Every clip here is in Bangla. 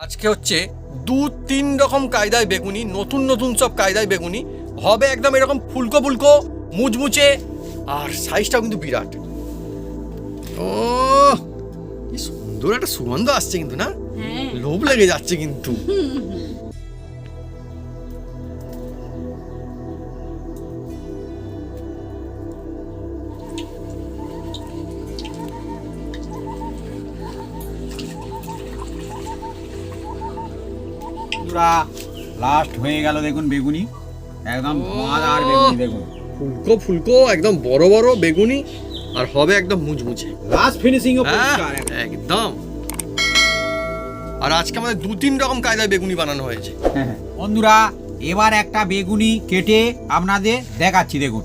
আজকে হচ্ছে দু তিন রকম কায়দায় বেগুনি নতুন নতুন সব কায়দায় বেগুনি। হবে একদম এরকম ফুলকো ফুলকো মুচমুচে আর সাইজটাও কিন্তু বিরাট। ও কি সুন্দর একটা সুগন্ধ আসছে কিন্তু না? হ্যাঁ। লোভ লেগে যাচ্ছে কিন্তু। পুরা লাস্ট হয়ে গেল দেখুন বেগুনি। একদম মাদার বেগুনি দেখুন। ফুলকো ফুলকো একদম বড় বড় বেগুনি আর হবে একদম মুচমুচে। লাস্ট ফিনিশিং হ্যাঁ একদম। একদম। আর আজকে আমাদের দু তিন রকম কায়দায় বেগুনি বানানো হয়েছে। হ্যাঁ, হ্যাঁ। বন্ধুরা এবার একটা বেগুনি কেটে আপনাদের দেখাচ্ছি দেখুন।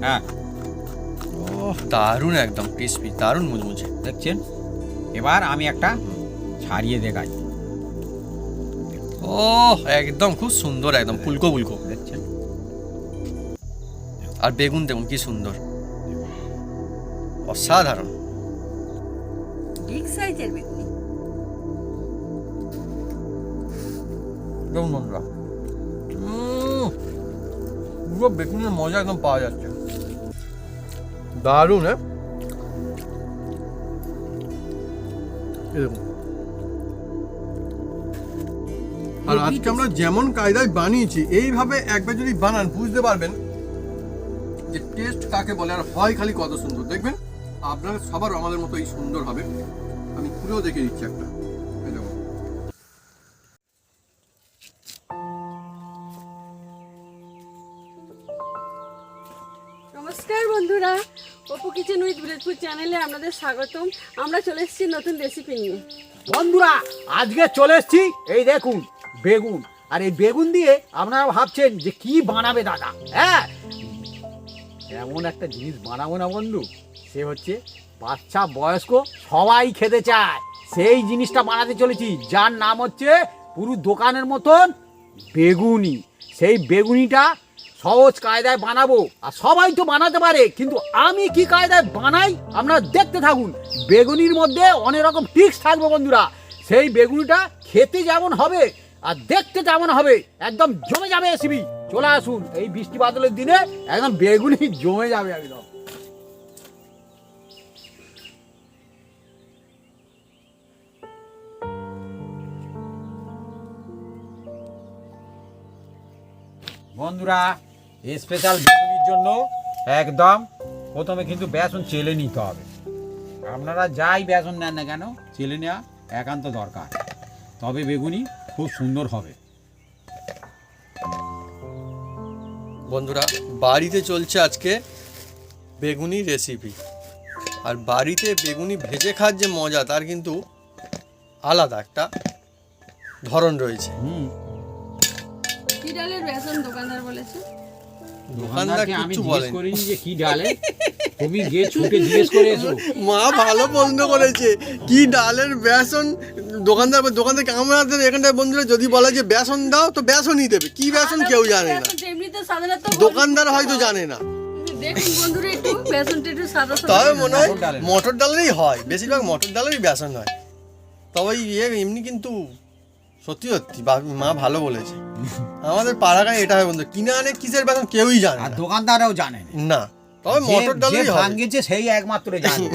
হ্যাঁ। ও দারুণ একদম ক্রিসপি দারুণ মুচমুচে। দেখছেন? এবার আমি একটা ছাড়িয়ে দেখাই ও একদম খুব সুন্দর একদম ফুলকো ফুলকো। দেখছেন? আর বেগুন দেখুন কি সুন্দর। অসাধারণ। দেখুন বন্ধুরা। পুরো বেগুনের মজা একদম পাওয়া যাচ্ছে। দারুণ হ্যাঁ? এই আর আজকে আমরা যেমন কায়দায় বানিয়েছি এইভাবে একবার যদি বানান বুঝতে পারবেন যে টেস্ট কাকে বলে আর হয় খালি কত সুন্দর। দেখবেন আপনার সবার আমাদের মতো এই সুন্দর হবে। আমি পুরো দেখে দিচ্ছি একটা। নমস্কার বন্ধুরা অপু কিচেন উইথ ভিলেজপুর চ্যানেলে আপনাদের স্বাগতম। আমরা চলে এসেছি নতুন রেসিপি নিয়ে। বন্ধুরা আজকে চলে এসেছি এই দেখুন বেগুন। আর এই বেগুন দিয়ে আপনারা ভাবছেন যে কি বানাবে দাদা হ্যাঁ? এমন একটা জিনিস বানাবো না বন্ধু, সে হচ্ছে বাচ্চা বয়স্ক সবাই খেতে চায়। সেই জিনিসটা বানাতে চলেছি, যার নাম হচ্ছে পুরো দোকানের মতন বেগুনি। সেই বেগুনিটা সহজ কায়দায় বানাবো, আর সবাই তো বানাতে পারে, কিন্তু আমি কি কায়দায় বানাই? আপনারা দেখতে থাকুন, বেগুনির মধ্যে অনেক রকম টিক্স থাকবে বন্ধুরা। সেই বেগুনিটা খেতে যেমন হবে আর দেখতে যেমন হবে, একদম জমে যাবে এসিবি। চলে আসুন, এই বৃষ্টি বাদলের দিনে একদম বেগুনি জমে যাবে একদম। বন্ধুরা স্পেশাল বেগুনির জন্য একদম প্রথমে কিন্তু বেসন চেলে নিতে হবে। আপনারা যাই বেসন নেন না কেন, চেলে নেওয়া একান্ত দরকার। তবে বেগুনি খুব সুন্দর হবে। বন্ধুরা বাড়িতে চলছে আজকে বেগুনি রেসিপি আর বাড়িতে বেগুনি ভেজে খাওয়ার যে মজা তার কিন্তু আলাদা একটা ধরন রয়েছে। কি ডালের বেসন দোকানদার বলেছে? দোকানদার জিজ্ঞেস বলেনি। যে কি ডালে। তুমি গিয়ে ছুটে জিজ্ঞেস করে এসো। মা ভালো প্রশ্ন করেছে। কি ডালের বেসন? দোকানদার দোকানদার আমাদের এখানটায় বন্ধুরা যদি বলে যে বেসন দাও তো বেসনই দেবে। কি বেসন কেউ জানে না। দোকানদার হয়তো জানে না। তবে মনে হয় মটর ডালেরই হয়। বেশিরভাগ মটর ডালেরই বেসন হয়। তবে ইয়ে এমনি কিন্তু সত্যি সত্যি মা ভালো বলেছে। আমাদের পাড়াগায় এটা হয় বন্ধু। কিনে আনে কিসের বেসন কেউই জানে আর না। দোকানদারও জানে না। তবে মটর সেই একমাত্র জানে।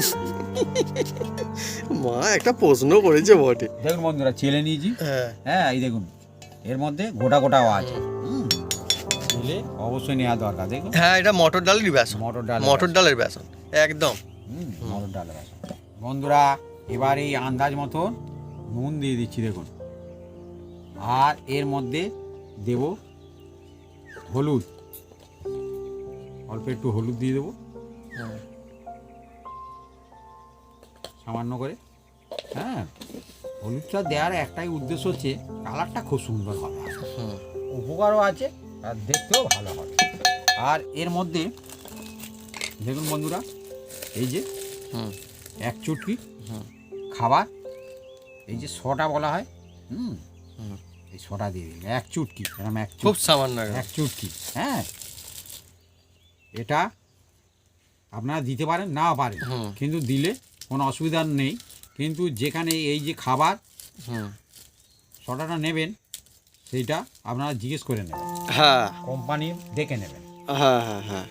মা একটা প্রশ্ন করেছে বটে। দেখুন বন্ধুরা নিয়েছি। হ্যাঁ। হ্যাঁ এই দেখুন এর মধ্যে গোটা গোটাও আছে অবশ্যই নেওয়া দরকার দেখুন। হ্যাঁ এটা মটর বেসন। মটর ডাল মটর ডালের বেসন একদম। মটর ডাল আছে বন্ধুরা এবার এই আন্দাজ মতন নুন দিয়ে দিচ্ছি দেখুন। আর এর মধ্যে দেব হলুদ। অল্প একটু হলুদ দিয়ে দেবো। সামান্য করে। হ্যাঁ হলুদটা দেওয়ার একটাই উদ্দেশ্য হচ্ছে কালারটা খুব সুন্দর হবে। উপকারও আছে আর দেখতেও ভালো হবে। আর এর মধ্যে দেখুন বন্ধুরা এই যে হুম। এক চুটকি হুম। খাবার এই যে সোডা বলা হয় হুম। এই সোডা দিয়ে দিন এক চুটকি এরকম এক খুব সামান্য। এক চুটকি হ্যাঁ। এটা আপনারা দিতে পারেন নাও পারেন। কিন্তু দিলে কোনো অসুবিধা নেই। কিন্তু যেখানে এই যে খাবার ছটাটা নেবেন সেইটা আপনারা জিজ্ঞেস করে নেবেন। হ্যাঁ। কোম্পানি দেখে নেবেন। হ্যাঁ হ্যাঁ হ্যাঁ।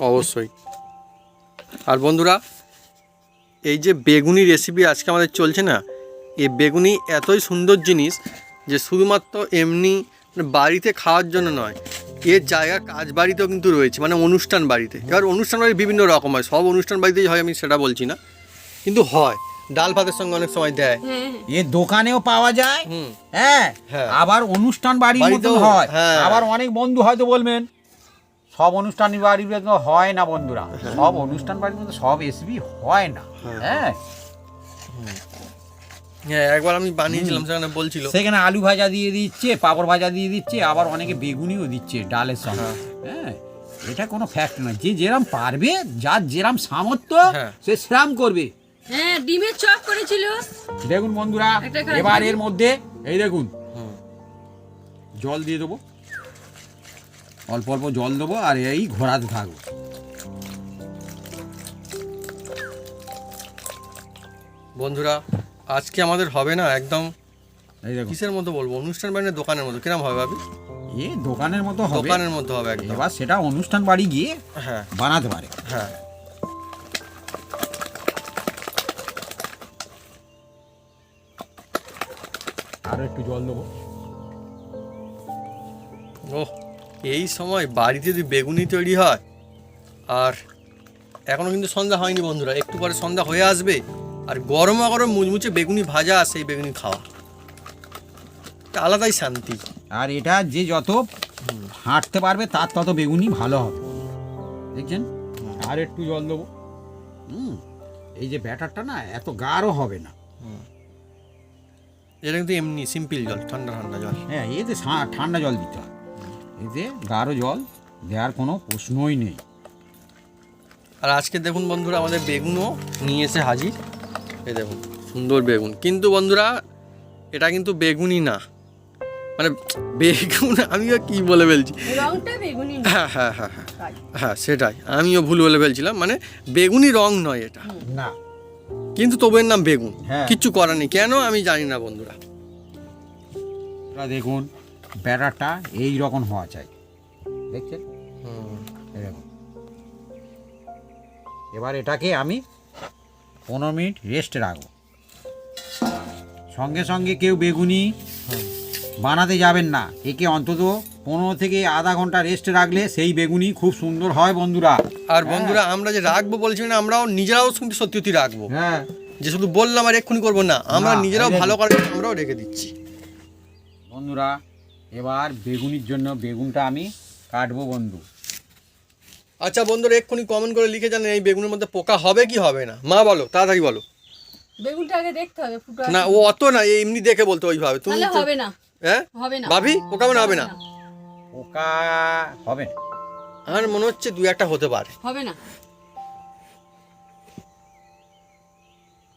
অবশ্যই। আর বন্ধুরা এই যে বেগুনি রেসিপি আজকে আমাদের চলছে না এই বেগুনি এতই সুন্দর জিনিস যে শুধুমাত্র এমনি মানে বাড়িতে খাওয়ার জন্য নয় এর জায়গা কাজ বাড়িতেও কিন্তু রয়েছে মানে অনুষ্ঠান বাড়িতে। এবার অনুষ্ঠান বাড়ি বিভিন্ন রকম হয় সব অনুষ্ঠান বাড়িতেই হয় আমি সেটা বলছি না কিন্তু হয় ডাল ভাতের সঙ্গে অনেক সময় দেয়। হ্যাঁ এ দোকানেও পাওয়া যায় হ্যাঁ হ্যাঁ। আবার অনুষ্ঠান বাড়ির হয় হ্যাঁ। আবার অনেক বন্ধু হয়তো বলবেন সব অনুষ্ঠান বাড়ির মতো হয় না বন্ধুরা সব অনুষ্ঠান বাড়ির মতো সব এসবি হয় না হ্যাঁ। হ্যাঁ একবার আমি বানিয়েছিলাম সেখানে বলছিল। সেখানে আলু ভাজা দিয়ে দিচ্ছে পাঁপড় ভাজা দিয়ে দিচ্ছে আবার অনেকে বেগুনিও দিচ্ছে ডালের সঙ্গে। হ্যাঁ। এটা কোনো ফ্যাক্ট নয়। যে যেরাম পারবে যার যেরাম সামর্থ্য হ্যাঁ। সে সেরাম করবে। হ্যাঁ ডিমের চপ করেছিল। দেখুন বন্ধুরা এবার এর মধ্যে এই দেখুন। জল দিয়ে দেবো। অল্প অল্প জল দেবো আর এই ঘোরাতে থাকব। বন্ধুরা আজকে আমাদের হবে না একদম এই কিসের মতো বলব? অনুষ্ঠান বাড়ির দোকানের মতো? কিরম হবে ভাবি? এ দোকানের মতো হবে। দোকানের মতো হবে একদম। এবার সেটা অনুষ্ঠান বাড়ি গিয়ে হ্যাঁ। বানাতে পারে। হ্যাঁ। আরও একটু জল দেবো। ও এই সময় বাড়িতে যদি বেগুনি তৈরি হয় আর এখনও কিন্তু সন্ধ্যা হয়নি বন্ধুরা একটু পরে সন্ধ্যা হয়ে আসবে আর গরমা গরম মুচমুচে বেগুনি ভাজা আর সেই বেগুনি খাওয়া। এটা আলাদাই শান্তি। আর এটা যে যত হাঁটতে পারবে তার তত বেগুনি ভালো হবে। দেখছেন? আর একটু জল দেবো। হুম। এই যে ব্যাটারটা না এত গাঢ় হবে না। এটা কিন্তু এমনি সিম্পল জল ঠান্ডা ঠান্ডা জল। হ্যাঁ এতে ঠান্ডা জল দিতে হয়। এতে গাঢ় জল দেওয়ার কোনো প্রশ্নই নেই। আর আজকে দেখুন বন্ধুরা আমাদের বেগুনও নিয়ে এসে হাজির। এই দেখুন সুন্দর বেগুন। কিন্তু বন্ধুরা এটা কিন্তু বেগুনই না। মানে বেগুন আমিও কি বলে ফেলছি। হ্যাঁ হ্যাঁ হ্যাঁ হ্যাঁ হ্যাঁ সেটাই। আমিও ভুল বলে ফেলছিলাম। মানে বেগুনি রং নয় এটা। না। কিন্তু তবু এর নাম বেগুন। হ্যাঁ। কিচ্ছু করার নেই। কেন আমি জানি না বন্ধুরা। দেখুন বেড়াটা এই রকম হওয়া চাই। দেখছেন? এবার এটাকে আমি পনেরো মিনিট রেস্টে রাখব। সঙ্গে সঙ্গে কেউ বেগুনি বানাতে যাবেন না। একে অন্তত পনেরো থেকে আধা ঘণ্টা রেস্ট রাখলে সেই বেগুনি খুব সুন্দর হয় বন্ধুরা। আর বন্ধুরা আমরা যে রাখব বলছি না আমরাও নিজেরাও কিন্তু সত্যি সত্যি রাখব। হ্যাঁ। যে শুধু বললাম আর এক্ষুনি করব না আমরা নিজেরাও ভালো করে আমরাও রেখে দিচ্ছি। বন্ধুরা এবার বেগুনির জন্য বেগুনটা আমি কাটবো বন্ধু। আচ্ছা বন্ধুরা এক্ষুনি কমেন্ট করে লিখে জানেন এই বেগুনের মধ্যে পোকা হবে কি হবে না। মা বলো তাড়াতাড়ি বলো। বেগুনটা আগে দেখতে হবে ফুটো না ও অত না এমনি দেখে বলতে ওইভাবে তুমি তাহলে তো- হবে না। হ্যাঁ? হবে না। ভাবি পোকা মনে হবে না? পোকা হবে না। আমার মনে হচ্ছে দু একটা হতে পারে। হবে না।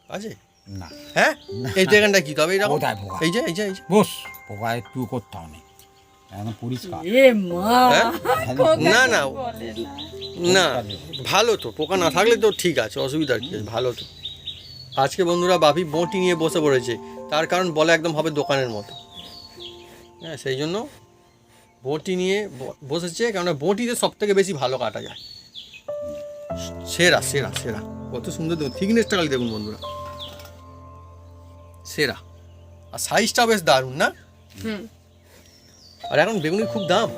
আছে? না। হ্যাঁ? এই জায়গাটা কি? তবে এইরকম কোথায় পোকা? এই যে এই যে এই যে। বস পোকা একটু করতে হবে। একদম পরিষ্কার। এ মা হ্যাঁ? না না। না ভালো তো পোকা না থাকলে তো ঠিক আছে অসুবিধা কি আছে ভালো তো। আজকে বন্ধুরা বাপি বটি নিয়ে বসে পড়েছে তার কারণ বলে একদম হবে দোকানের মতো। হ্যাঁ সেই জন্য বটি নিয়ে ব- বসেছে কেননা বটিতে সব থেকে বেশি ভালো কাটা যায়। সেরা সেরা সেরা। কত সুন্দর দেখুন থিকনেসটা খালি দেখুন বন্ধুরা। সেরা। আর সাইজটা বেশ দারুণ না? হুম। আর এখন বেগুনির খুব দাম।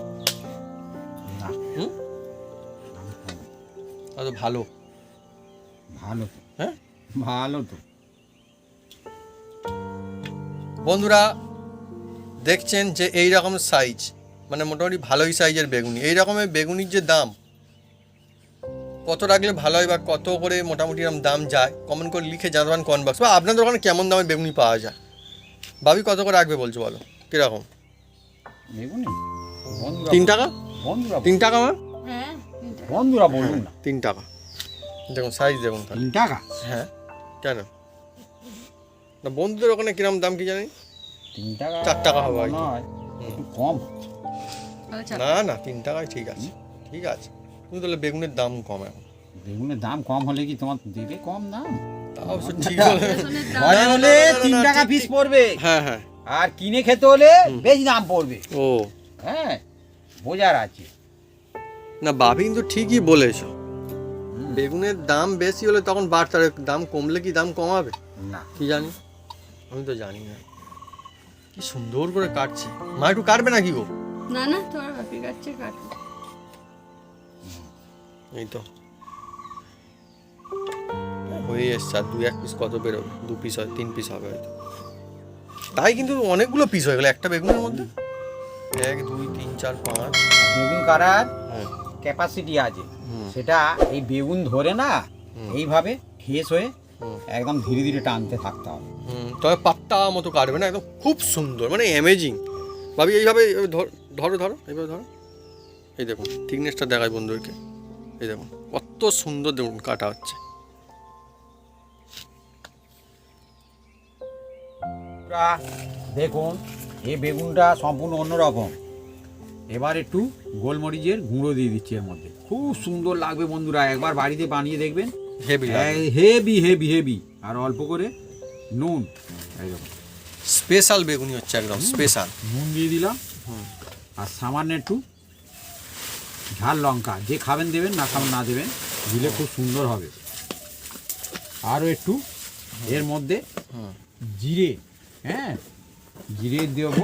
অত ভালো। ভালো। তো হ্যাঁ? ভালো তো। বন্ধুরা দেখছেন যে এই রকম সাইজ মানে মোটামুটি ভালোই সাইজের বেগুনি। এই রকমের বেগুনির যে দাম কত রাখলে ভালো হয় বা কত করে মোটামুটি এরকম দাম যায় কমেন্ট করে লিখে জানাবেন কমেন্ট বক্স বা আপনাদের ওখানে কেমন দামে বেগুনি পাওয়া যায়? ভাবি কত করে রাখবে বলছো বলো? কীরকম? তিন টাকা? তিন টাকা মা হ্যাঁ। বন্ধুরা বলুন না। তিন টাকা। দেখুন সাইজ দেখুন তাহলে। তিন টাকা? হ্যাঁ কেন? না বন্ধুদের ওখানে কিরম দাম কি জানি তিন টাকা চার টাকা হবে হয়তো। নয় একটু কম। আচ্ছা। না না তিন টাকায় ঠিক আছে। ঠিক আছে। কিন্তু তাহলে বেগুনের দাম কম এখন। বেগুনের দাম কম হলে কি তোমার দেবে কম দাম? তা অবশ্য ঠিক ঘরে হলে না, তিন টাকা পিস পড়বে। হ্যাঁ হ্যাঁ। আর কিনে খেতে হলে বেশি দাম পড়বে। ও। হ্যাঁ বোঝার আছে। না বাপি কিন্তু ঠিকই বলেছ। বেগুনের দাম বেশি হলে তখন বাড়তার দাম কমলে কি দাম কমাবে? না। কি জানি? আমি তো জানি না। কি সুন্দর করে কাটছি। মা একটু কাটবে নাকি গো? না না তোমার বাপি কাটছে কাটো এই তো। হয়ে এসছে আর দুই এক পিস কত বেরোবে? দু পিস হয় তিন পিস হবে হয়তো। তাই কিন্তু অনেকগুলো পিস হয়ে গেল একটা বেগুনের মধ্যে? এক দুই তিন চার পাঁচ। বেগুন কাটার হ্যাঁ। ক্যাপাসিটি আছে। সেটা এই বেগুন ধরে না এইভাবে ফেস হয়ে একদম ধীরে ধীরে টানতে থাকতে হবে। তবে পাত্তা মতো কাটবে না একদম খুব সুন্দর মানে অ্যামেজিং ভাবি এইভাবে ধর- ধরো ধরো এইভাবে ধরো। এই দেখুন থিকনেসটা দেখায় বন্ধুদেরকে। এই দেখুন কত সুন্দর দেখুন কাটা হচ্ছে। দেখুন এই বেগুনটা সম্পূর্ণ অন্যরকম। এবার একটু গোলমরিচের গুঁড়ো দিয়ে দিচ্ছি এর মধ্যে। খুব সুন্দর লাগবে বন্ধুরা একবার বাড়িতে বানিয়ে দেখবেন। হেভি হেভি হেভি হেভি আর অল্প করে নুন। দেখুন স্পেশাল বেগুনি হচ্ছে একদম স্পেশাল। নুন দিয়ে দিলাম। আর সামান্য একটু ঝাল লঙ্কা। যে খাবেন দেবেন না খাবেন না দেবেন দিলে খুব সুন্দর হবে। আরও একটু এর মধ্যে জিরে হ্যাঁ? জিরে দেবো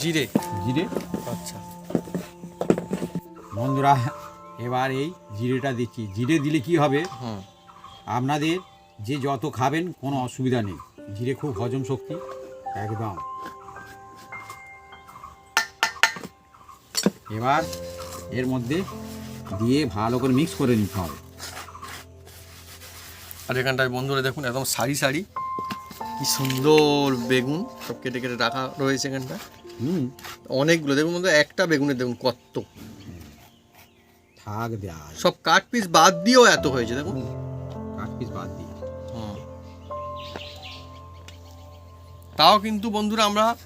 জিরে? জিরে। আচ্ছা। বন্ধুরা এবার এই জিরেটা দিচ্ছি। জিরে দিলে কি হবে? আপনাদের যে যত খাবেন কোনো অসুবিধা নেই। জিরে খুব হজম শক্তি একদম। এবার এর মধ্যে দিয়ে ভালো করে মিক্স করে নিতে হবে। আর এখানটায় বন্ধুরা দেখুন একদম সারি সারি। কি সুন্দর বেগুন সব কেটে কেটে রাখা রয়েছে এখানটা হুম। অনেকগুলো দেখুন বন্ধু একটা বেগুনের দেখুন কত। থাক দেওয়া সব কাট পিস বাদ দিয়েও এত হয়েছে দেখুন। কাঠ পিস বাদ দিয়ে। তাও কিন্তু বন্ধুরা আমরা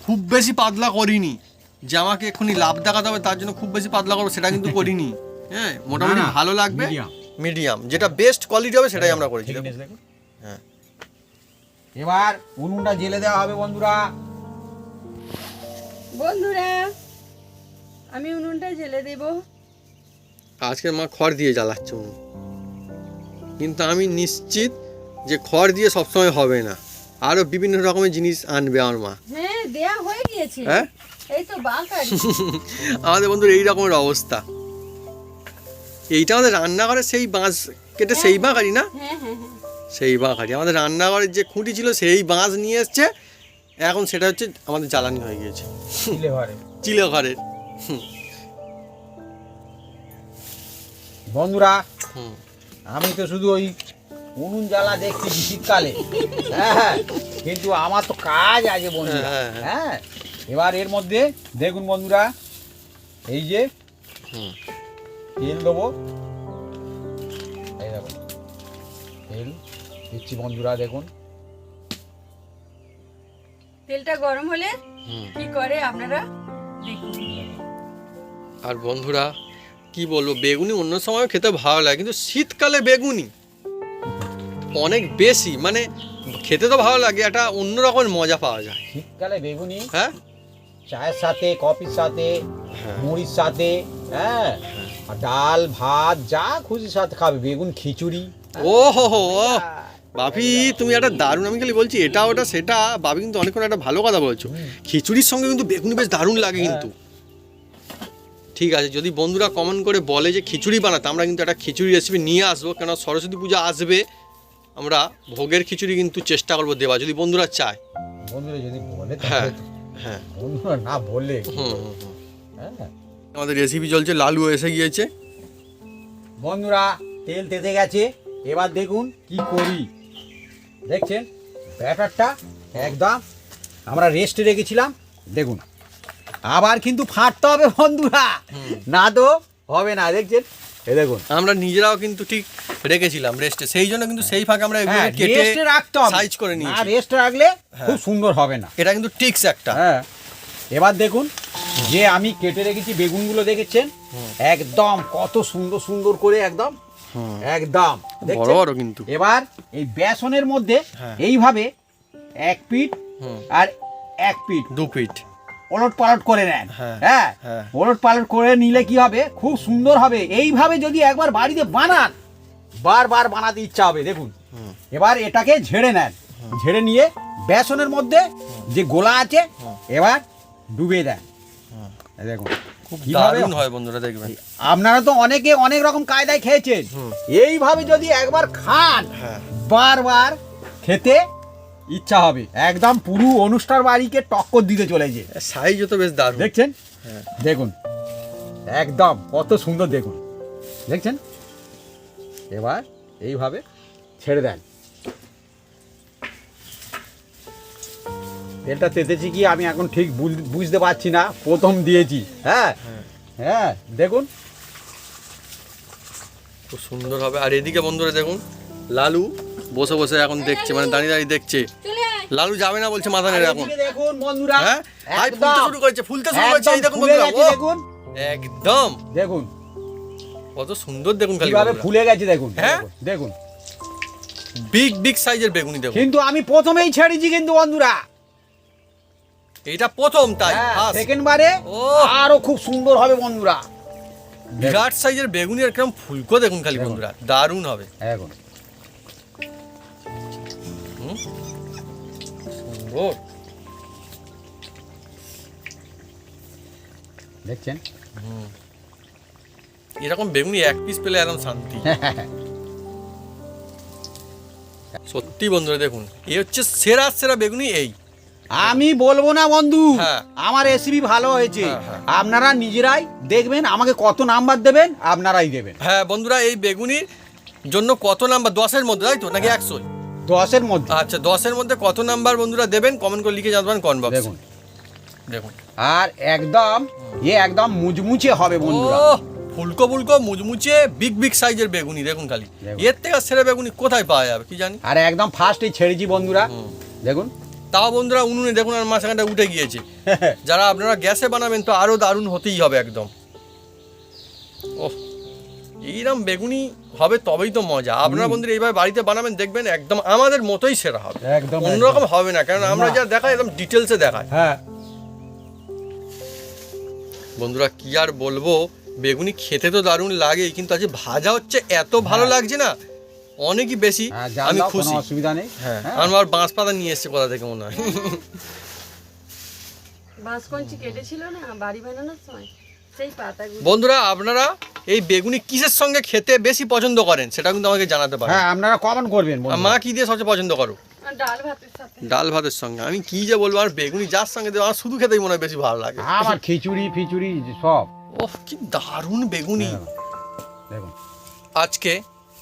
খুব বেশি পাতলা করিনি। যে আমাকে এক্ষুনি লাভ দেখাতে হবে তার জন্য খুব বেশি পাতলা করব সেটা কিন্তু করিনি। হ্যাঁ মোটামুটি ভালো লাগবে। মিডিয়াম যেটা বেস্ট কোয়ালিটি হবে সেটাই আমরা করেছি দেখুন। হ্যাঁ। এবার উনুনটা জেলে দেওয়া হবে বন্ধুরা। বন্ধুরা আমি উনুনটা জেলে দেব। আজকের মা খড় দিয়ে জ্বালাচ্ছে উনুন। কিন্তু আমি নিশ্চিত যে খড় দিয়ে সবসময় হবে না। আরও বিভিন্ন রকমের জিনিস আনবে আমার মা। হ্যাঁ দেয়া হয়ে গিয়েছে। হ্যাঁ? এই তো বাঁকারি। আমাদের বন্ধুর এই রকমের অবস্থা। এইটা আমাদের রান্নাঘরে সেই বাঁশ কেটে সেই বাঁকারি না? হ্যাঁ হ্যাঁ হ্যাঁ। সেই বাঁকারি আমাদের রান্নাঘরের যে খুঁটি ছিল সেই বাঁশ নিয়ে এসছে। এখন সেটা হচ্ছে আমাদের জ্বালানি হয়ে গিয়েছে। চিলে ঘরে। ঘরের বন্ধুরা আমি তো শুধু ওই উনুন জ্বালা দেখছি শীতকালে। হ্যাঁ কিন্তু আমার তো কাজ আছে বন্ধুরা। হ্যাঁ, হ্যাঁ। হ্যাঁ এবার এর মধ্যে দেখুন বন্ধুরা এই যে তেল দেবো। তেল দিচ্ছি বন্ধুরা দেখুন। তেলটা গরম হলে কি করে আপনারা দেখুন। আর বন্ধুরা কি বলব বেগুনি অন্য সময় খেতে ভালো লাগে কিন্তু শীতকালে বেগুনি অনেক বেশি মানে খেতে তো ভালো লাগে একটা অন্য রকমের মজা পাওয়া যায়। শীতকালে বেগুনি হ্যাঁ? চায়ের সাথে কফির সাথে হ্যাঁ। মুড়ির সাথে হ্যাঁ? ডাল ভাত যা খুশি সাথে খাবে বেগুন খিচুড়ি। ও হো হো বাপি তুমি একটা দারুণ আমি খালি বলছি এটা ওটা সেটা বাপি কিন্তু অনেকক্ষণ একটা ভালো কথা বলছো। খিচুড়ির সঙ্গে কিন্তু বেগুনি বেশ দারুণ লাগে কিন্তু। ঠিক আছে যদি বন্ধুরা কমেন্ট করে বলে যে খিচুড়ি বানাতে আমরা কিন্তু একটা খিচুড়ি রেসিপি নিয়ে আসব কেন সরস্বতী পূজা আসবে আমরা ভোগের খিচুড়ি কিন্তু চেষ্টা করব দেওয়া যদি বন্ধুরা চায়। বন্ধুরা যদি বলে হ্যাঁ হ্যাঁ। বন্ধুরা না বললে হুম হুম হুম। হ্যাঁ। আমাদের রেসিপি চলছে লালু এসে গিয়েছে। বন্ধুরা তেল তেতে গেছে এবার দেখুন কি করি। দেখছেন? ব্যাটারটা একদম আমরা রেস্টে রেখেছিলাম। দেখুন আবার কিন্তু ফাটতে হবে বন্ধুরা। না তো হবে না দেখছেন? এ দেখুন। আমরা নিজেরাও কিন্তু ঠিক রেখেছিলাম রেস্টে সেই জন্য কিন্তু সেই ফাঁকে আমরা হ্যাঁ কেটে রেস্টে রাখতে হবে। সাইজ করে না নিয়েছি। রেস্টে রাখলে খুব সুন্দর হবে না। এটা কিন্তু টিক্স একটা। হ্যাঁ। এবার দেখুন যে আমি কেটে রেখেছি বেগুনগুলো দেখেছেন? একদম কত সুন্দর সুন্দর করে একদম একদম। বড় বড় কিন্তু। এবার এই বেসনের মধ্যে হ্যাঁ। এইভাবে এক পিঠ আর এক পিঠ দু পিঠ। ওলট পালট করে নেন। হ্যাঁ, হ্যাঁ? হ্যাঁ। ওলট পালট করে নিলে কি হবে? খুব সুন্দর হবে। এইভাবে যদি একবার বাড়িতে বানান বারবার বানাতে ইচ্ছা হবে দেখুন। এবার এটাকে ঝেড়ে নেন। ঝেড়ে নিয়ে বেসনের মধ্যে যে গোলা আছে এবার ডুবিয়ে দেন। দেখুন। খুব দারুণ হয়? বন্ধুরা দেখবেন। আপনারা তো অনেকে অনেক রকম কায়দায় খেয়েছেন। এইভাবে যদি একবার খান হ্যাঁ। বারবার খেতে ইচ্ছা হবে। একদম পুরো অনুষ্ঠান বাড়িকে টক্কর দিতে চলেছে সাইজও তো বেশ দারুণ। দেখছেন? হ্যাঁ। দেখুন। একদম কত সুন্দর দেখুন। দেখছেন? এবার এইভাবে ছেড়ে দেন। তেলটা তেতেছি কি আমি এখন ঠিক বুঝ- বুঝতে পারছি না প্রথম দিয়েছি। হ্যাঁ? হ্যাঁ দেখুন। খুব সুন্দর হবে। আর এদিকে বন্ধুরা দেখুন লালু বসে বসে এখন দেখছে মানে দাঁড়িয়ে দাঁড়িয়ে দেখছে। লালু যাবে না বলছে মাথা নেড়ে এখন। দেখুন বন্ধুরা হ্যাঁ? ফুলতে একদম। শুরু করেছে ফুলতে শুরু করেছে এই দেখুন বন্ধুরা দেখুন একদম। দেখুন। কত সুন্দর দেখুন খালি কীভাবে ফুলে গেছে দেখুন। হ্যাঁ? দেখুন। বিগ বিগ সাইজের বেগুনি দেখুন। কিন্তু আমি প্রথমেই ছেড়েছি কিন্তু বন্ধুরা। এটা প্রথম তাই হ্যাঁ, সেকেন্ড বারে ও। আরও খুব সুন্দর হবে বন্ধুরা। বিরাট সাইজের বেগুনি আর কীরকম ফুলকো দেখুন খালি বন্ধুরা দারুণ হবে। এখন সুন্দর। দেখছেন? এরকম বেগুনি এক পিস পেলে একদম শান্তি। সত্যি বন্ধুরা দেখুন এই হচ্ছে সেরা সেরা বেগুনি এই। আমি বলব না বন্ধু। হ্যাঁ। আমার রেসিপি ভালো হয়েছে। হ্যাঁ, হ্যাঁ। আপনারা নিজেরাই দেখবেন আমাকে কত নাম্বার দেবেন আপনারাই দেবেন। হ্যাঁ বন্ধুরা এই বেগুনির জন্য কত নাম্বার? দশের মধ্যে তাই তো? নাকি একশো দশের মধ্যে। আচ্ছা দশের মধ্যে কত নাম্বার বন্ধুরা দেবেন? কমেন্ট করে লিখে জানবেন কমেন্ট বক্স। দেখুন। দেখুন। আর একদম এ একদম মুচমুচে হবে বন্ধুরা। ফুলকো ফুলকো মুচমুচে বিগ বিগ সাইজের বেগুনি দেখুন খালি। এর থেকে সেরা বেগুনি কোথায় পাওয়া যাবে কি জানি? আর একদম ফার্স্টেই ছেড়েছি বন্ধুরা। দেখুন। তাও বন্ধুরা উনুনে দেখুন আর মাঝখানটা উঠে গিয়েছে। যারা আপনারা গ্যাসে বানাবেন তো আরও দারুণ হতেই হবে একদম। ও এইরকম বেগুনি হবে তবেই তো মজা। আপনারা বন্ধুরা এইভাবে বাড়িতে বানাবেন দেখবেন একদম আমাদের মতোই সেরা হবে। একদম অন্যরকম হবে না কারণ আমরা যা দেখাই একদম ডিটেলসে দেখাই। হ্যাঁ। বন্ধুরা কি আর বলব? বেগুনি খেতে তো দারুণ লাগে কিন্তু আজ ভাজা হচ্ছে এত ভালো লাগছে না। অনেকই বেশি। হ্যাঁ, আমি খুশি। অসুবিধা নেই। হ্যাঁ হ্যাঁ। আমার বাঁশ পাতা নিয়ে এসছে কোথা থেকে মনে হয়। বাঁশকঞ্চি কেটেছিল না বাড়ি বানানোর সময়? সেই পাতাগুলো। বন্ধুরা আপনারা এই বেগুনি কিসের সঙ্গে খেতে বেশি পছন্দ করেন সেটা কিন্তু আমাকে জানাতে পারেন। হ্যাঁ আপনারা কমেন্ট করবেন মা কি দিয়ে সবচেয়ে পছন্দ করো? ডাল ভাতের সাথে। ডাল ভাতের সঙ্গে। আমি কি যে বলব আর বেগুনি যার সঙ্গে দেবো আমার শুধু খেতেই মনে হয় বেশি ভালো লাগে। আমার খিচুড়ি ফিচুড়ি সব। ওহ কি দারুণ বেগুনি। হ্যাঁ। দেখুন। আজকে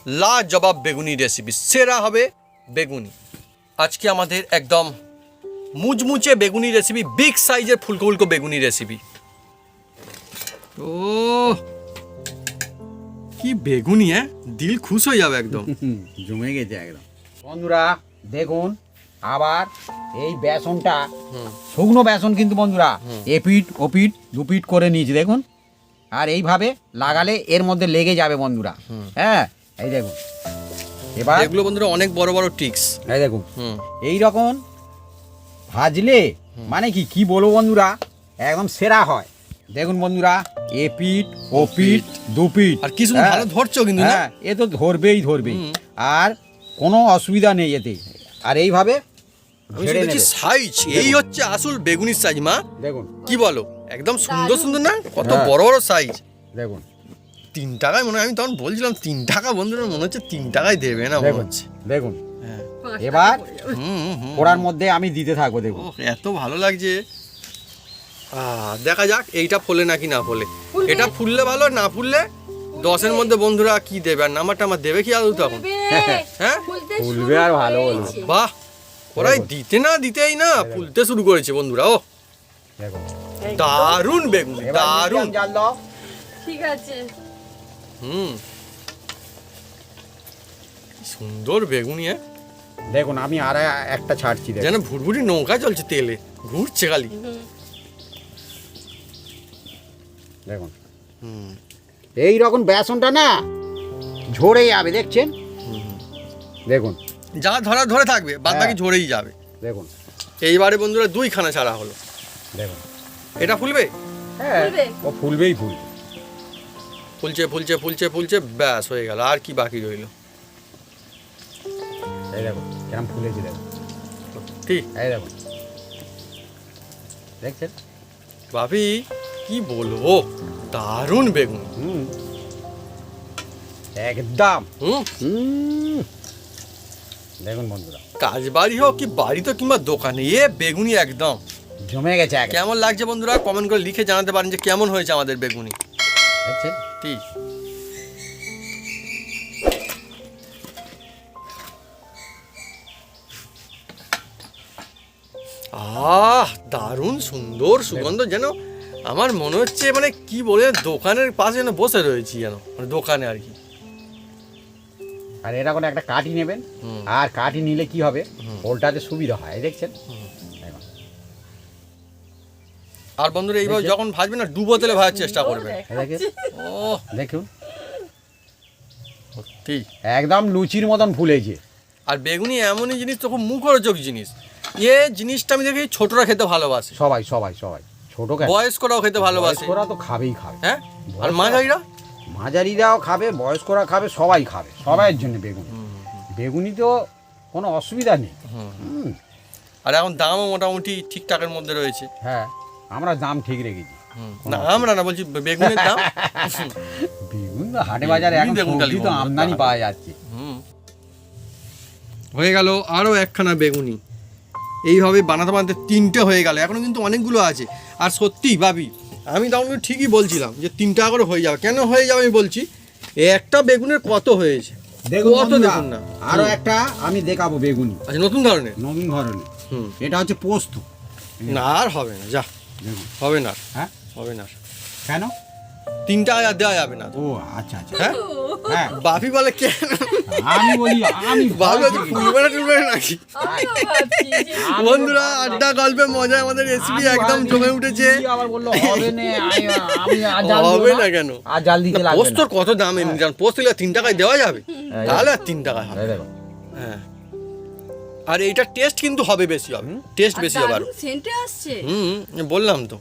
লা জবাব বেগুনি রেসিপি সেরা হবে বেগুনি। আজকে আমাদের একদম মুচমুচে বেগুনি রেসিপি বিগ সাইজের ফুলকো ফুলকো বেগুনি রেসিপি ও কি বেগুনি হ্যাঁ? দিল খুশ হয়ে যাবে একদম। জমে গেছে একদম। বন্ধুরা দেখুন আবার এই বেসনটা শুকনো বেসন কিন্তু বন্ধুরা এপিট ওপিট দুপিট করে নিয়েছি দেখুন। আর এইভাবে লাগালে এর মধ্যে লেগে যাবে বন্ধুরা। হ্যাঁ এই দেখুন। এবার এগুলো বন্ধুরা অনেক বড় বড় ট্রিক্স এই দেখুন। এই রকম ভাজলে মানে কি? কি বলব বন্ধুরা? একদম সেরা হয়। দেখুন বন্ধুরা এ পিঠ ও পিঠ দু পিঠ। আর কিছু সুন্দর ভালো ধরছো কিন্তু না? হ্যাঁ এ তো ধরবেই ধরবেই। হুম। আর কোনো অসুবিধা নেই এতে। আর এইভাবে। সাইজ এই হচ্ছে আসল বেগুনির সাইজ মা। দেখুন। কি বলো? একদম সুন্দর সুন্দর না? কত হ্যাঁ। বড় বড় সাইজ দেখুন। তিন টাকায় মনে হয় আমি তখন বলছিলাম তিন টাকা বন্ধুরা মনে হচ্ছে তিন টাকায় দেবে না মনে দেখুন হচ্ছে দেখুন। হ্যাঁ। এবার। ওড়ার মধ্যে আমি দিতে থাকব দেখুন। এত ভালো লাগছে। আহ, দেখা যাক এইটা ফলে নাকি না ফলে। এটা ফুললে ভালো না ফুললে দশের মধ্যে বন্ধুরা কি দেবে আর নাম্বারটা আমার দেবে কি আদৌ তখন? হ্যাঁ? ফুলবে আর ভালো বলবে। বাহ ওরাই দিতে না দিতেই না ফুলতে শুরু করেছে বন্ধুরা ও দারুণ বেগুন দারুণ। ঠিক আছে। হুম। সুন্দর বেগুনি হ্যাঁ? দেখুন আমি আর একটা ছাড়ছি দেখুন। যেন ভুরভুরি নৌকা চলছে তেলে ঘুরছে খালি। দেখুন। হুম। এই রকম বেসনটা না ঝরে যাবে দেখছেন? দেখুন। যা ধরা ধরে থাকবে বাদ বাকি হ্যাঁ। ঝরেই যাবে। দেখুন। এইবারে বন্ধুরা দুইখানা ছাড়া হলো। দেখুন। এটা ফুলবে? হ্যাঁ ও ফুলবেই ফুল। ফুলছে ফুলছে ফুলছে ফুলছে ব্যাস হয়ে গেল আর কি বাকি রইল? এই ফুলেছে এই দেখছেন? ভাবি কি বলব? দারুণ বেগুন। হুম। একদম। হুম। দেখুন বন্ধুরা। কাজ বাড়ি হোক কি বাড়িতে কিংবা দোকানে এ বেগুনি একদম। জমে গেছে কেমন লাগছে বন্ধুরা? কমেন্ট করে লিখে জানাতে পারেন যে কেমন হয়েছে আমাদের বেগুনি। দেখছেন আহ দারুণ সুন্দর সুগন্ধ যেন। আমার মনে হচ্ছে মানে কি বলে দোকানের পাশে যেন বসে রয়েছি যেন মানে দোকানে আর কি। আর এটা কোনো একটা কাঠি নেবেন আর কাঠি নিলে কি হবে। ওলটাতে সুবিধা হয় দেখছেন। আর বন্ধুরা এইভাবে যখন ভাজবে না ডুবো তেলে ভাজার চেষ্টা করবে। ও দেখুন সত্যি। একদম লুচির মতন ফুলেছে। আর বেগুনি এমনই জিনিস তো খুব মুখরোচক জিনিস। এ জিনিসটা আমি দেখি ছোটরা খেতে ভালোবাসে। সবাই সবাই সবাই। ছোট বয়স্করাও খেতে ভালোবাসে। বয়স্করা তো খাবেই খাবে। হ্যাঁ? আর মাঝারিরা? মাঝারিরাও খাবে বয়স্করা খাবে সবাই খাবে। সবাইয়ের জন্য বেগুনি। বেগুনি তো কোনো অসুবিধা নেই। আর এখন দামও মোটামুটি ঠিকঠাকের মধ্যে রয়েছে। হ্যাঁ। আমরা দাম ঠিক রেখেছি। না আমরা না বলছি বেগুনের দাম। বেগুন তো হাটে বাজারে এখন সবজি তো আমদানি পাওয়া যাচ্ছে। হুম। হয়ে গেল আরও একখানা বেগুনি। এইভাবে বানাতে বানাতে তিনটে হয়ে গেল। এখনও কিন্তু অনেকগুলো আছে। আর সত্যি ভাবি আমি তখন কিন্তু ঠিকই বলছিলাম যে তিনটা করে হয়ে যাবে। কেন হয়ে যাবে আমি বলছি একটা বেগুনের কত হয়েছে? দেখুন কত দেখুন না। আরও একটা আমি দেখাবো বেগুনি। আচ্ছা নতুন ধরনের? নতুন ধরনের হুম। এটা হচ্ছে পোস্ত। না আর হবে না যা। হবে না। হ্যাঁ? হবে না। কেন? তিনটা আর দেওয়া যাবে না। ও আচ্ছা আচ্ছা। হ্যাঁ? হ্যাঁ। বাপি বলে কেন আমি বলি আমি বাপি হচ্ছে ফুলবে না টুলবে নাকি? বন্ধুরা আড্ডা গল্পে মজা আমাদের রেসিপি একদম জমে উঠেছে। কি আবার বলল হবে না আমি হবে কেন? আর জাল দিতে লাগবে পোস্তর কত দাম এমনি? জান পোস্ত তিন টাকায় দেওয়া যাবে। হ্যাঁ। তাহলে আর তিন টাকায় হবে। হ্যাঁ। আর এইটা টেস্ট কিন্তু হবে বেশি হবে। টেস্ট বেশি হবে আরও সেন্টে আসছে। হুম বললাম তো।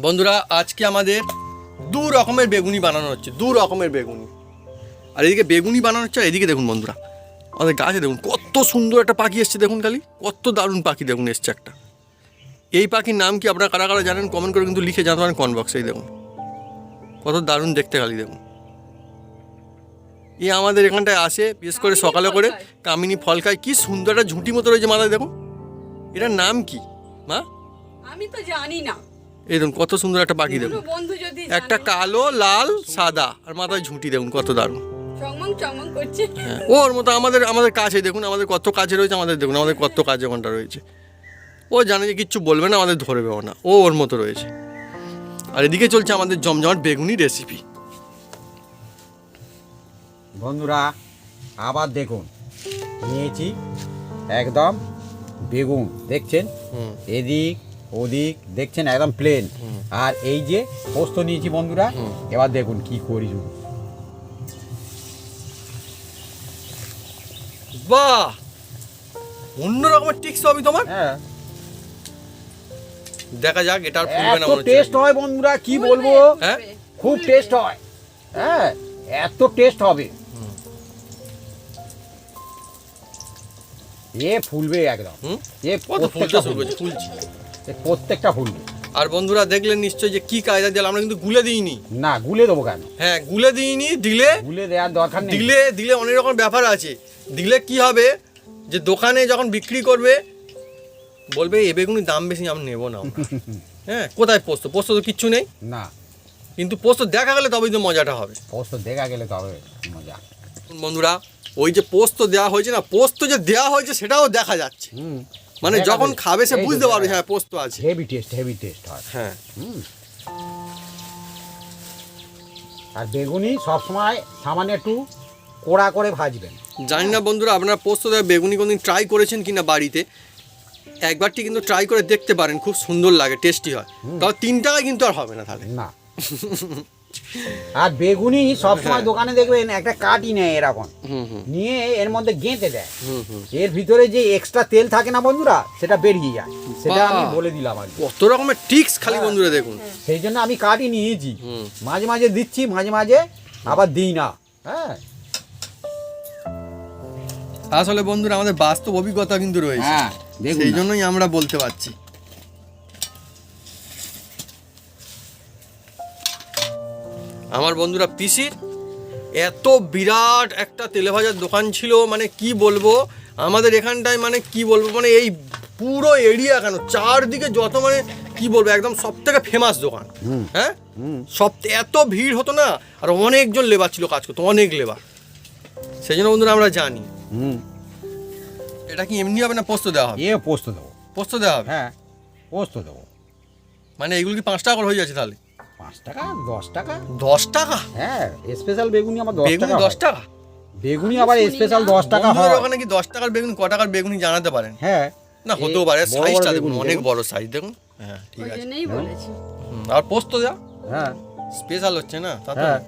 বন্ধুরা আজকে আমাদের দু রকমের বেগুনি বানানো হচ্ছে দু রকমের বেগুনি। আর এদিকে বেগুনি বানানো হচ্ছে আর এদিকে দেখুন বন্ধুরা আমাদের গাছে দেখুন কত সুন্দর একটা পাখি এসছে দেখুন খালি কত দারুণ পাখি দেখুন এসছে একটা। এই পাখির নাম কি আপনারা কারা কারা জানেন? কমেন্ট করে কিন্তু লিখে জানাতে পারেন কমেন্ট বক্সে দেখুন। কত দারুণ দেখতে খালি দেখুন। এ আমাদের এখানটায় আসে বিশেষ করে সকালে করে। কামিনী ফল খায় কি সুন্দর একটা ঝুঁটি মতো রয়েছে মাথায় দেখুন এটার নাম কি? মা? আমি তো জানি না। এই দেখুন কত সুন্দর একটা পাখি দেখুন। একটা কালো লাল সাদা। আর মাথায় ঝুঁটি দেখুন কত দারুণ। হ্যাঁ ওর মতো আমাদের আমাদের কাছে দেখুন আমাদের কত কাজে রয়েছে আমাদের দেখুন আমাদের কত কাজে ঘণ্টা রয়েছে। ও জানে যে কিচ্ছু বলবে না আমাদের ধরবেও না। ও ওর মতো রয়েছে। আর এদিকে চলছে আমাদের জমজমাট বেগুনি রেসিপি বন্ধুরা আবার দেখুন। নিয়েছি একদম বেগুন দেখছেন? এদিক ওদিক দেখছেন? একদম প্লেন আর এই যে পোস্ত নিয়েছি বন্ধুরা এবার দেখুন কি করি শুধু। বাহ! অন্য রকমের টিক্স হবে তোমার? হ্যাঁ। দেখা যাক এটা আর ফুলবে না এত মনে হচ্ছে। টেস্ট হয় বন্ধুরা কি বলব? হ্যাঁ? খুব টেস্ট হয়। হ্যাঁ এত টেস্ট হবে। এ ফুলবে একদম। এ প্রত্যেকটা শুরু ফুলবে করেছে ফুলছি। এ প্রত্যেকটা ফুলবে আর বন্ধুরা দেখলেন নিশ্চয়ই যে কি কায়দা দিলাম আমরা কিন্তু গুলে দিইনি। না গুলে দেবো কেন? হ্যাঁ গুলে দিইনি দিলে গুলে দেওয়ার দরকার নেই। দিলে দিলে অনেক রকম ব্যাপার আছে। দিলে কি হবে যে দোকানে যখন বিক্রি করবে বলবে এ বেগুনি দাম বেশি আমি নেব না হ্যাঁ কোথায় পোস্ত? পোস্ত তো কিচ্ছু নেই। না। কিন্তু পোস্ত দেখা গেলে তবেই তো মজাটা হবে। পোস্ত দেখা গেলে তবে মজা। বন্ধুরা ওই যে পোস্ত দেওয়া হয়েছে না পোস্ত যে দেওয়া হয়েছে সেটাও দেখা যাচ্ছে। মানে যখন খাবে সে বুঝতে পারবে হ্যাঁ পোস্ত আছে। হেভি টেস্ট হেভি টেস্ট হয়। হ্যাঁ। আর বেগুনি সবসময় সামান্য একটু কোড়া করে ভাজবেন। জানি না বন্ধুরা আপনারা পোস্ত দেওয়া বেগুনি কোনদিন ট্রাই করেছেন কিনা বাড়িতে? একবারটি কিন্তু ট্রাই করে দেখতে পারেন খুব সুন্দর লাগে টেস্টি হয়। তাও তিন টাকায় কিন্তু আর হবে না তাহলে। না। আর বেগুনি সবসময় হ্যাঁ। দোকানে দেখবেন একটা কাটি নেয় এরকম। হুম হুম। নিয়ে এর মধ্যে গেঁথে দেয়। হুম হুম। এর ভিতরে যে এক্সট্রা তেল থাকে না বন্ধুরা সেটা বেরিয়ে যায়। সেটা আমি বলে দিলাম আর কত রকমের টিক্স খালি বন্ধুরা দেখুন। সেই জন্য আমি কাটি নিয়েছি। মাঝে মাঝে দিচ্ছি মাঝে মাঝে আবার দিই না। হ্যাঁ। আসলে বন্ধুরা আমাদের বাস্তব অভিজ্ঞতা কিন্তু রয়েছে। হ্যাঁ সেই জন্যই আমরা বলতে পারছি। আমার বন্ধুরা পিসির এত বিরাট একটা তেলে ভাজার দোকান ছিল মানে কি বলব? আমাদের এখানটায় মানে কি বলব? মানে এই পুরো এরিয়া কেন? চারদিকে যত মানে কি বলব একদম সব থেকে ফেমাস দোকান হ্যাঁ? সব এত ভিড় হতো না আর অনেকজন লেবার ছিল কাজ করতো অনেক লেবার। সেই জন্য বন্ধুরা আমরা জানি। এটা কি এমনি হবে না পোস্ত দেওয়া হবে? এ পোস্ত দেবো। পোস্ত দেওয়া হবে? হ্যাঁ পোস্ত দেবো। মানে এগুলো কি পাঁচ টাকা করে হয়ে যাচ্ছে তাহলে? পাঁচ টাকা দশ টাকা? দশ টাকা? হ্যাঁ স্পেশাল বেগুনি আমার দশ বেগুনি টাকা দশ টাকা? বেগুনি আবার স্পেশাল দশ টাকা হয়। ওখানে কি দশ টাকার বেগুনি ক টাকার বেগুনি জানাতে পারেন? হ্যাঁ। না হতেও পারে। সাইজটা দেখুন অনেক। বড় সাইজ দেখুন। হ্যাঁ ঠিক আছে। বলেছি। আর পোস্ত হ্যাঁ। স্পেশাল হচ্ছে না হ্যাঁ।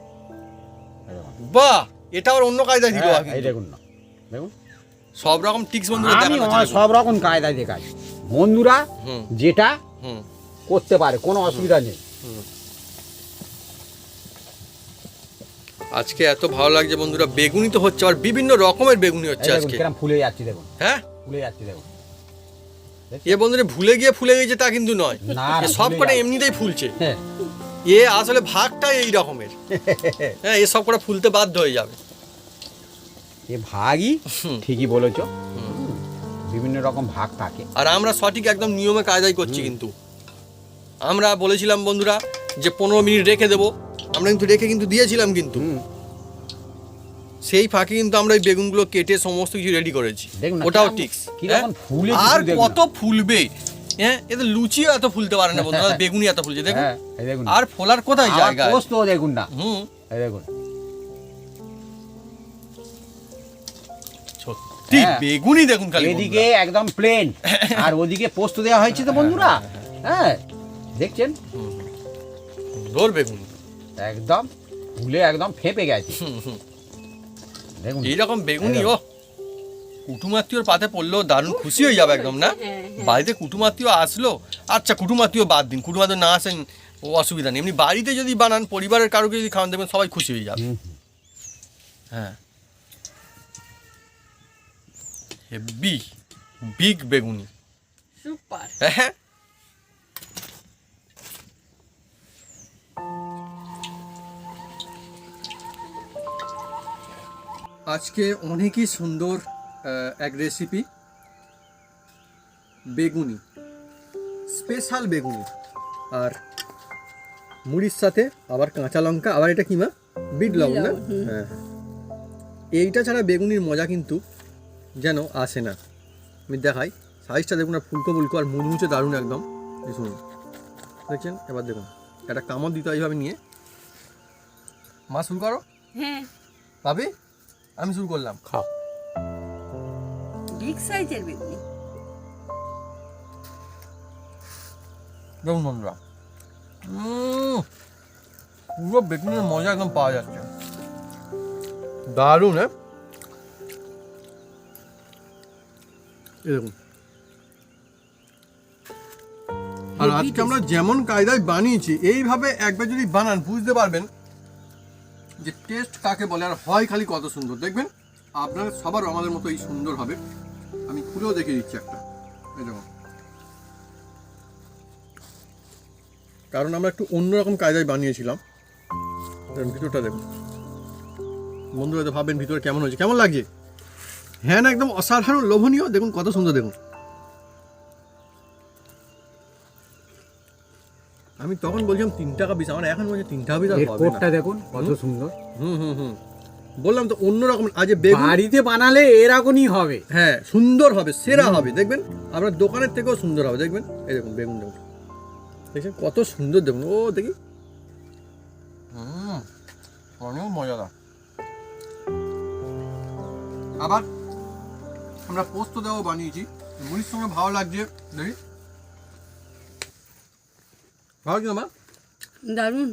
বাহ এটা আর অন্য কায়দায় দিল হ্যাঁ, এই দেখুন না। দেখুন। সব রকম টিক্স বন্ধুরা আমি সব রকম কায়দায় দেখাই। বন্ধুরা যেটা হুম। করতে পারে কোনো অসুবিধা নেই। আজকে এত ভালো লাগছে বন্ধুরা বেগুনি তো হচ্ছে আর বিভিন্ন রকমের বেগুনি হচ্ছে আজকে। ফুলে যাচ্ছে দেখুন। হ্যাঁ? ফুলে যাচ্ছে দেখুন। এ বন্ধুরা ভুলে গিয়ে ফুলে গেছে তা কিন্তু নয়। সব কটা এমনিতেই ফুলছে। হ্যাঁ। এ আসলে ভাগটা এই রকমের। হ্যাঁ এ সব কটা ফুলতে বাধ্য হয়ে যাবে। এ ভাগই। ঠিকই বলেছ। বিভিন্ন রকম ভাগ থাকে। আর আমরা সঠিক একদম নিয়মে কায়দাই করছি কিন্তু। আমরা বলেছিলাম বন্ধুরা যে পনেরো মিনিট রেখে দেবো। আমরা কিন্তু রেখে কিন্তু দিয়েছিলাম কিন্তু। সেই ফাঁকে কিন্তু আমরা এই বেগুনগুলো কেটে সমস্ত কিছু রেডি করেছি। দেখুন ওটাও টিক্স কীরকম আর কত ফুলবে? হ্যাঁ? এদের লুচিও এত ফুলতে পারে না বন্ধুরা বেগুনি এত ফুলছে দেখুন। হ্যাঁ আর ফোলার কোথায় জায়গা পোস্ত দেখুন না। হুম। দেখুন। সত্যি হ্যাঁ। বেগুনি দেখুন খালি এদিকে একদম প্লেন আর ওদিকে পোস্ত দেওয়া হয়েছে তো বন্ধুরা। হ্যাঁ দেখছেন? সুন্দর বেগুনি। একদম ফুলে একদম ফেপে গেছে। হুম, হুম। দেখুন। এইরকম বেগুনি ও। কুটুমাত্মীয়র পাতে পড়লেও দারুণ খুশি হয়ে যাবে একদম না? হ্যাঁ, হ্যাঁ। বাড়িতে কুটুমাত্মীয় আসলো আচ্ছা কুটুমাত্মীয় বাদ দিন কুটুমাত্মীয় না আসেন ও অসুবিধা নেই। এমনি বাড়িতে যদি বানান পরিবারের কারোকে যদি খাওয়ান দেবেন সবাই খুশি হয়ে যাবে। হ্যাঁ। হেব্বি বিগ বেগুনি। সুপার হ্যাঁ। আজকে অনেকই সুন্দর এক রেসিপি বেগুনি স্পেশাল বেগুনি। আর মুড়ির সাথে আবার কাঁচা লঙ্কা আবার এটা কি মা? বিট লবণ না? হ্যাঁ। এইটা ছাড়া বেগুনির মজা কিন্তু যেন আসে না। আমি দেখাই সাইজটা দেখুন আর ফুলকো ফুলকো আর মুচমুচে দারুণ একদম। শুনুন দেখছেন? এবার দেখুন একটা কামড় দিতে হয় এইভাবে নিয়ে। মা শুরু করো। হ্যাঁ। ভাবি? আমি শুরু করলাম। খাও। বিগ সাইজের বেগুনি দেখুন বন্ধুরা পুরো বেগুনের মজা একদম পাওয়া যাচ্ছে। দারুণ হ্যাঁ? এই আর আজকে আমরা যেমন কায়দায় বানিয়েছি এইভাবে একবার যদি বানান বুঝতে পারবেন যে টেস্ট কাকে বলে আর হয় খালি কত সুন্দর, দেখবেন? আপনাদের সবার আমাদের মতো এই সুন্দর হবে। আমি খুলেও দেখে দিচ্ছি একটা। দেখুন কারণ আমরা একটু অন্যরকম কায়দায় বানিয়েছিলাম। ভিতরটা দেখুন। বন্ধুরা তো ভাববেন ভিতরে কেমন হয়েছে? কেমন লাগছে? হ্যাঁ না, একদম অসাধারণ, লোভনীয়। দেখুন কত সুন্দর, দেখুন। আমি তখন বলছিলাম তিন টাকা পিস আমার এখন বলছে তিন টাকা পিস কোটটা দেখুন কত সুন্দর। হুম হুম হুম। বললাম তো অন্যরকম আজ বেগুন বাড়িতে বানালে এরকমই হবে। হ্যাঁ সুন্দর হবে সেরা হবে দেখবেন? আপনার দোকানের থেকেও সুন্দর হবে দেখবেন? এই দেখুন বেগুন দেখুন। দেখছেন? কত সুন্দর দেখুন ও দেখি। হুম অনেক মজাদার। আবার আমরা পোস্ত দেওয়া বানিয়েছি। মুড়ির সঙ্গে ভালো লাগছে দেখি। ভালো কি মা দারুণ